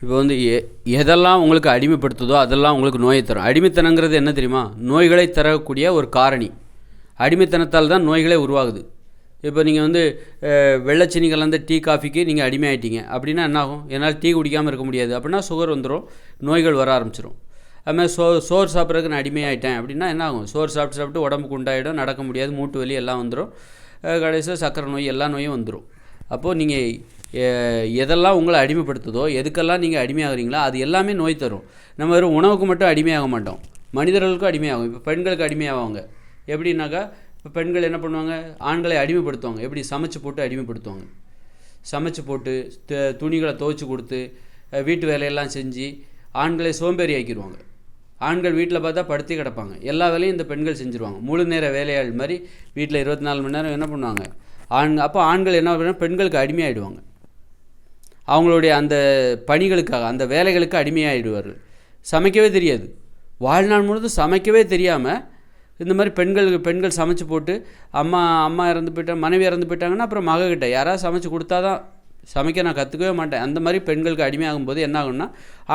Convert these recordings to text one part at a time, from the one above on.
இப்போ வந்து எ எதெல்லாம் உங்களுக்கு அடிமைப்படுத்துதோ அதெல்லாம் உங்களுக்கு நோயை தரும். அடிமைத்தனங்கிறது என்ன தெரியுமா? நோய்களை தரக்கூடிய ஒரு காரணி. அடிமைத்தனத்தால் தான் நோய்களே உருவாகுது. இப்போ நீங்கள் வந்து அஹ், கலந்த டீ காஃபிக்கு நீங்கள் அடிமையாயிட்டீங்க. அப்படின்னா என்ன ஆகும் என்னால் டீ குடிக்காமல் இருக்க முடியாது. அப்படின்னா சுகர் வந்துடும் நோய்கள் வர ஆரம்பிச்சிடும் அதுமாதிரி சோ சோறு சாப்பிட்றதுக்கு நான் அடிமையாயிட்டேன். அப்படின்னா என்ன ஆகும் சோறு சாப்பிட்டு சாப்பிட்டு உடம்புக்கு உண்டாயிடும் நடக்க முடியாது மூட்டு வலி எல்லாம் வந்துடும் கடைசியாக சக்கரை நோய் எல்லா நோயும் வந்துடும் அப்போது நீங்கள் எதெல்லாம் உங்களை அடிமைப்படுத்துதோ எதுக்கெல்லாம் நீங்கள் அடிமையாகிறீங்களோ அது எல்லாமே நோய் தரும். நம்ம வெறும் உணவுக்கு மட்டும் அடிமையாக மாட்டோம். மனிதர்களுக்கும் அடிமையாகும். இப்போ பெண்களுக்கு அடிமையாவாங்க. எப்படின்னாக்கா இப்போ பெண்கள் என்ன பண்ணுவாங்க? ஆண்களை அடிமைப்படுத்துவாங்க. எப்படி? சமைச்சு போட்டு அடிமைப்படுத்துவாங்க. சமைச்சு போட்டு துணிகளை துவைச்சி கொடுத்து வீட்டு வேலையெல்லாம் செஞ்சு ஆண்களை சோம்பேறி ஆக்கிடுவாங்க ஆண்கள் வீட்டில் பார்த்தா படுத்தி கிடப்பாங்க. எல்லா வேலையும் இந்த பெண்கள் செஞ்சுருவாங்க. முழு நேர வேலையாள் மாதிரி வீட்டில் இருபத்தி நாலு மணி நேரம் என்ன பண்ணுவாங்க? ஆண் அப்போ ஆண்கள் என்ன பண்ணுவாங்க பெண்களுக்கு அடிமையாகிடுவாங்க அவங்களுடைய அந்த பணிகளுக்காக அந்த வேலைகளுக்கு அடிமையாகிடுவார்கள் சமைக்கவே தெரியாது. வாழ்நாள் முழுதும் சமைக்கவே தெரியாமல் இந்த மாதிரி பெண்கள் பெண்கள் சமைச்சு போட்டு அம்மா அம்மா இறந்து போயிட்டாங்க மனைவி இறந்து போயிட்டாங்கன்னா அப்புறம் மகக்கிட்ட யாராவது சமைச்சு கொடுத்தா தான் சமைக்க நான் கற்றுக்கவே மாட்டேன். அந்த மாதிரி பெண்களுக்கு அடிமையாகும் போது என்ன ஆகும்னா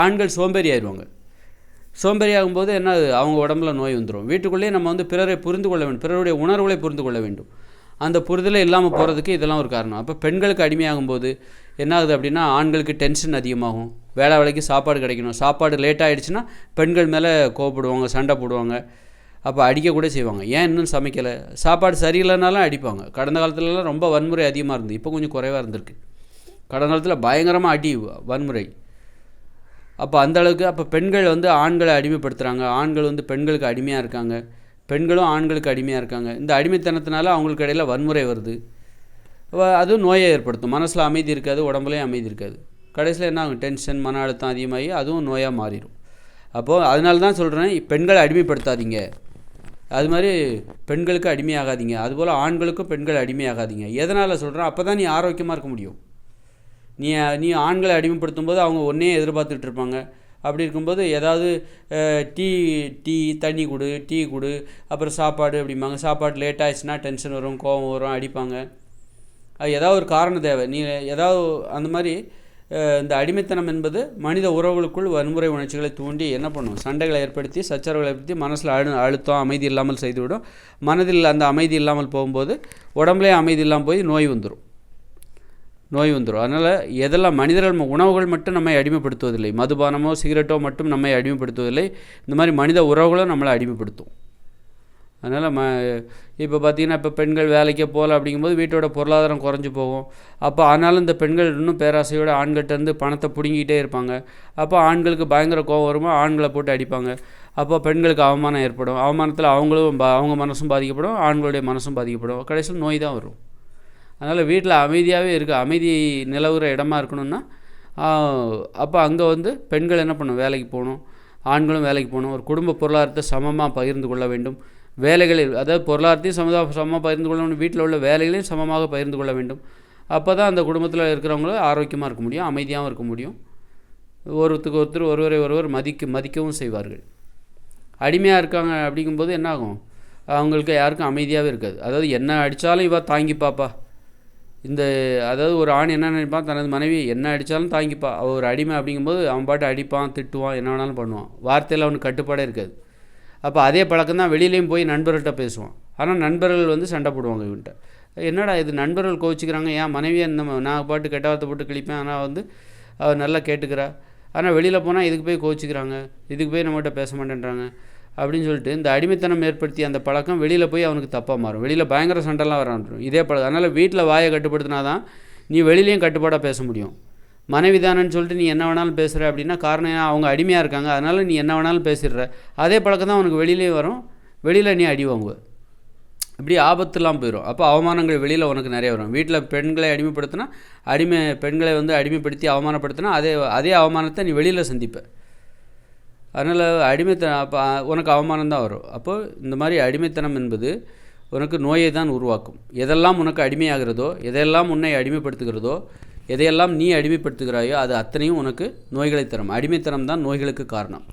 ஆண்கள் சோம்பேறி ஆயிடுவாங்க சோம்பேறி ஆகும்போது என்ன அவங்க உடம்புல நோய் வந்துடும் வீட்டுக்குள்ளேயே நம்ம வந்து பிறரை புரிந்து கொள்ள வேண்டும். பிறருடைய உணர்வுகளை புரிந்து கொள்ள வேண்டும். அந்த புரிதலே இல்லாமல் போகிறதுக்கு இதெல்லாம் ஒரு காரணம். அப்போ பெண்களுக்கு அடிமையாகும்போது என்ன ஆகுது அப்படின்னா ஆண்களுக்கு டென்ஷன் அதிகமாகும். வேலை வேலைக்கு சாப்பாடு கிடைக்கணும். சாப்பாடு லேட் ஆகிடுச்சுன்னா பெண்கள் மேலே கோவப்படுவாங்க சண்டை போடுவாங்க. அப்போ அடிக்கக்கூட செய்வாங்க. ஏன் இன்னும் சமைக்கலை? சாப்பாடு சரியில்லைனாலும் அடிப்பாங்க. கடந்த காலத்துலலாம் ரொம்ப வன்முறை அதிகமாக இருந்தது. இப்போ கொஞ்சம் குறைவாக இருந்திருக்கு. கடந்த காலத்தில் பயங்கரமாக அடி வன்முறை. அப்போ அந்த அளவுக்கு அப்போ பெண்கள் வந்து ஆண்களை அடிமைப்படுத்துகிறாங்க ஆண்கள் வந்து பெண்களுக்கு அடிமையாக இருக்காங்க. பெண்களும் ஆண்களுக்கு அடிமையாக இருக்காங்க. இந்த அடிமைத்தனத்தினால அவங்களுக்கு இடையில் வன்முறை வருது. அதுவும் நோயை ஏற்படுத்தும். மனசில் அமைதி இருக்காது உடம்புலையும் அமைதி இருக்காது. கடைசியில் என்ன ஆகும்? டென்ஷன் மன அழுத்தம் அதிகமாகி அதுவும் நோயாக மாறிடும் அப்போது அதனால தான் சொல்கிறேன் பெண்களை அடிமைப்படுத்தாதீங்க. அது மாதிரி பெண்களுக்கு அடிமையாகாதீங்க. அதுபோல் ஆண்களுக்கும் பெண்கள் அடிமையாகாதீங்க. எதனால் சொல்கிறேன் அப்போ தான் நீ ஆரோக்கியமாக இருக்க முடியும். நீ நீ ஆண்களை அடிமைப்படுத்தும் போது அவங்க ஒன்றே எதிர்பார்த்துட்டு இருப்பாங்க. அப்படி இருக்கும்போது ஏதாவது டீ டீ தண்ணி கொடு டீ கொடு அப்புறம் சாப்பாடு அப்படிம்பாங்க. சாப்பாடு லேட் ஆயிடுச்சுன்னா டென்ஷன் வரும் கோவம் வரும் அடிப்பாங்க. அது ஏதாவது ஒரு காரணம் தேவை. நீ ஏதாவது அந்த மாதிரி இந்த அடிமைத்தனம் என்பது மனித உறவுகளுக்குள் வன்முறை உணர்ச்சிகளை தூண்டி என்ன பண்ணும்? சண்டைகளை ஏற்படுத்தி சச்சரவுகளை ஏற்படுத்தி மனசில் அழு அழுத்தம் அமைதி இல்லாமல் செய்துவிடும். மனதில் அந்த அமைதி இல்லாமல் போகும்போது உடம்புலே அமைதி இல்லாமல் போய் நோய் வந்துடும் நோய் வந்துடும் அதனால் எதெல்லாம் மனிதர்கள் உணவுகள் மட்டும் நம்மை அடிமைப்படுத்துவதில்லை மதுபானமோ சிகரெட்டோ மட்டும் நம்மை அடிமைப்படுத்துவதில்லை இந்த மாதிரி மனித உறவுகளும் நம்மளை அடிமைப்படுத்தும். அதனால் ம இப்போ பார்த்திங்கன்னா இப்போ பெண்கள் வேலைக்கே போகல அப்படிங்கும்போது வீட்டோட பொருளாதாரம் குறைஞ்சி போகும். அப்போ ஆனாலும் இந்த பெண்கள் இன்னும் பேராசையோட ஆண்கள்ட்ட இருந்து பணத்தை பிடுங்கிக்கிட்டே இருப்பாங்க. அப்போ ஆண்களுக்கு பயங்கர கோவம் வருமா ஆண்களை போட்டு அடிப்பாங்க. அப்போ பெண்களுக்கு அவமானம் ஏற்படும். அவமானத்தில் அவங்களும் பா- அவங்க மனசும் பாதிக்கப்படும் ஆண்களுடைய மனசும் பாதிக்கப்படும். கடைசியில் நோய் தான் வரும். அதனால் வீட்டில் அமைதியாகவே இருக்குது அமைதி நிலவுகிற இடமா இருக்கணும்னா அப்போ அங்கே வந்து பெண்கள் என்ன பண்ணணும் வேலைக்கு போகணும். ஆண்களும் வேலைக்கு போகணும். ஒரு குடும்ப பொருளாதாரத்தை சமமாக பகிர்ந்து கொள்ள வேண்டும். வேலைகளில் அதாவது பொருளாதாரத்தையும் சமதா சமமாக பகிர்ந்து கொள்ள வேண்டும். வீட்டில் உள்ள வேலைகளையும் சமமாக பகிர்ந்து கொள்ள வேண்டும். அப்போ தான் அந்த குடும்பத்தில் இருக்கிறவங்களும் ஆரோக்கியமாக இருக்க முடியும் அமைதியாகவும் இருக்க முடியும். ஒருத்தருக்கு ஒருத்தர் ஒருவரை ஒருவர் மதிக்க மதிக்கவும் செய்வார்கள். அடிமையாக இருக்காங்க அப்படிங்கும்போது என்னாகும் அவங்களுக்கு யாருக்கும் அமைதியாகவே இருக்காது. அதாவது என்ன அடித்தாலும் இவா தாங்கிப்பாப்பா. இந்த அதாவது ஒரு ஆண் என்ன நினைப்பான் தனது மனைவி என்ன அடித்தாலும் தாங்கிப்பா. அவ ஒரு அடிமை அப்படிங்கும்போது அவன் பாட்டு அடிப்பான் திட்டுவான் என்ன வேணாலும் பண்ணுவான். வார்த்தையில் அவனுக்கு கட்டுப்பாடே இருக்காது. அப்போ அதே பழக்கம் தான் வெளியிலையும் போய் நண்பர்கள்ட்ட பேசுவான் ஆனால் நண்பர்கள் வந்து சண்டை போடுவாங்க இவன்கிட்ட என்னடா இது நண்பர்கள் கோவிச்சுக்கிறாங்க? ஏன் மனைவியை இந்த நான் பாட்டு கெட்ட வார்த்தை போட்டு கிழிப்பேன். ஆனால் வந்து அவர் நல்லா கேட்டுக்கிறா. ஆனால் வெளியில் போனால் இதுக்கு போய் கோவிச்சுக்கிறாங்க. இதுக்கு போய் நம்மகிட்ட பேச மாட்டேன்றாங்க. அப்படின்னு சொல்லிட்டு இந்த அடிமைத்தனம் ஏற்படுத்திய அந்த பழக்கம் வெளியில் போய் அவனுக்கு தப்பாக மாறும். வெளியில் பயங்கர சண்டைலாம் வரான். இதே பழக்கம். அதனால் வீட்டில் வாயை கட்டுப்படுத்தினா தான் நீ வெளியிலையும் கட்டுப்பாடாக பேச முடியும். மனைவிதானன்னு சொல்லிட்டு நீ என்ன வேணாலும் பேசுகிற அப்படின்னா காரணம் அவங்க அடிமையாக இருக்காங்க. அதனால் நீ என்ன வேணாலும் பேசிடுற. அதே பழக்கம் தான் உனக்கு வெளியிலேயே வரும். வெளியில் நீ அடி வாங்குவ. இப்படி ஆபத்துலாம் போயிடும் அப்போ அவமானங்கள் வெளியில் உனக்கு நிறைய வரும். வீட்டில் பெண்களை அடிமைப்படுத்தினா அடிமை பெண்களை வந்து அடிமைப்படுத்தி அவமானப்படுத்தினா அதே அதே அவமானத்தை நீ வெளியில் சந்திப்ப. அதனால் அடிமைத்தனம் அப்போ உனக்கு அவமானம் தான் வரும். அப்போ இந்த மாதிரி அடிமைத்தனம் என்பது உனக்கு நோயை தான் உருவாக்கும். எதெல்லாம் உனக்கு அடிமையாகிறதோ எதையெல்லாம் உன்னை அடிமைப்படுத்துகிறதோ எதையெல்லாம் நீ அடிமைப்படுத்துகிறாயோ அது அத்தனையும் உனக்கு நோய்களை தரும். அடிமைத்தனம் தான் நோய்களுக்கு காரணம்.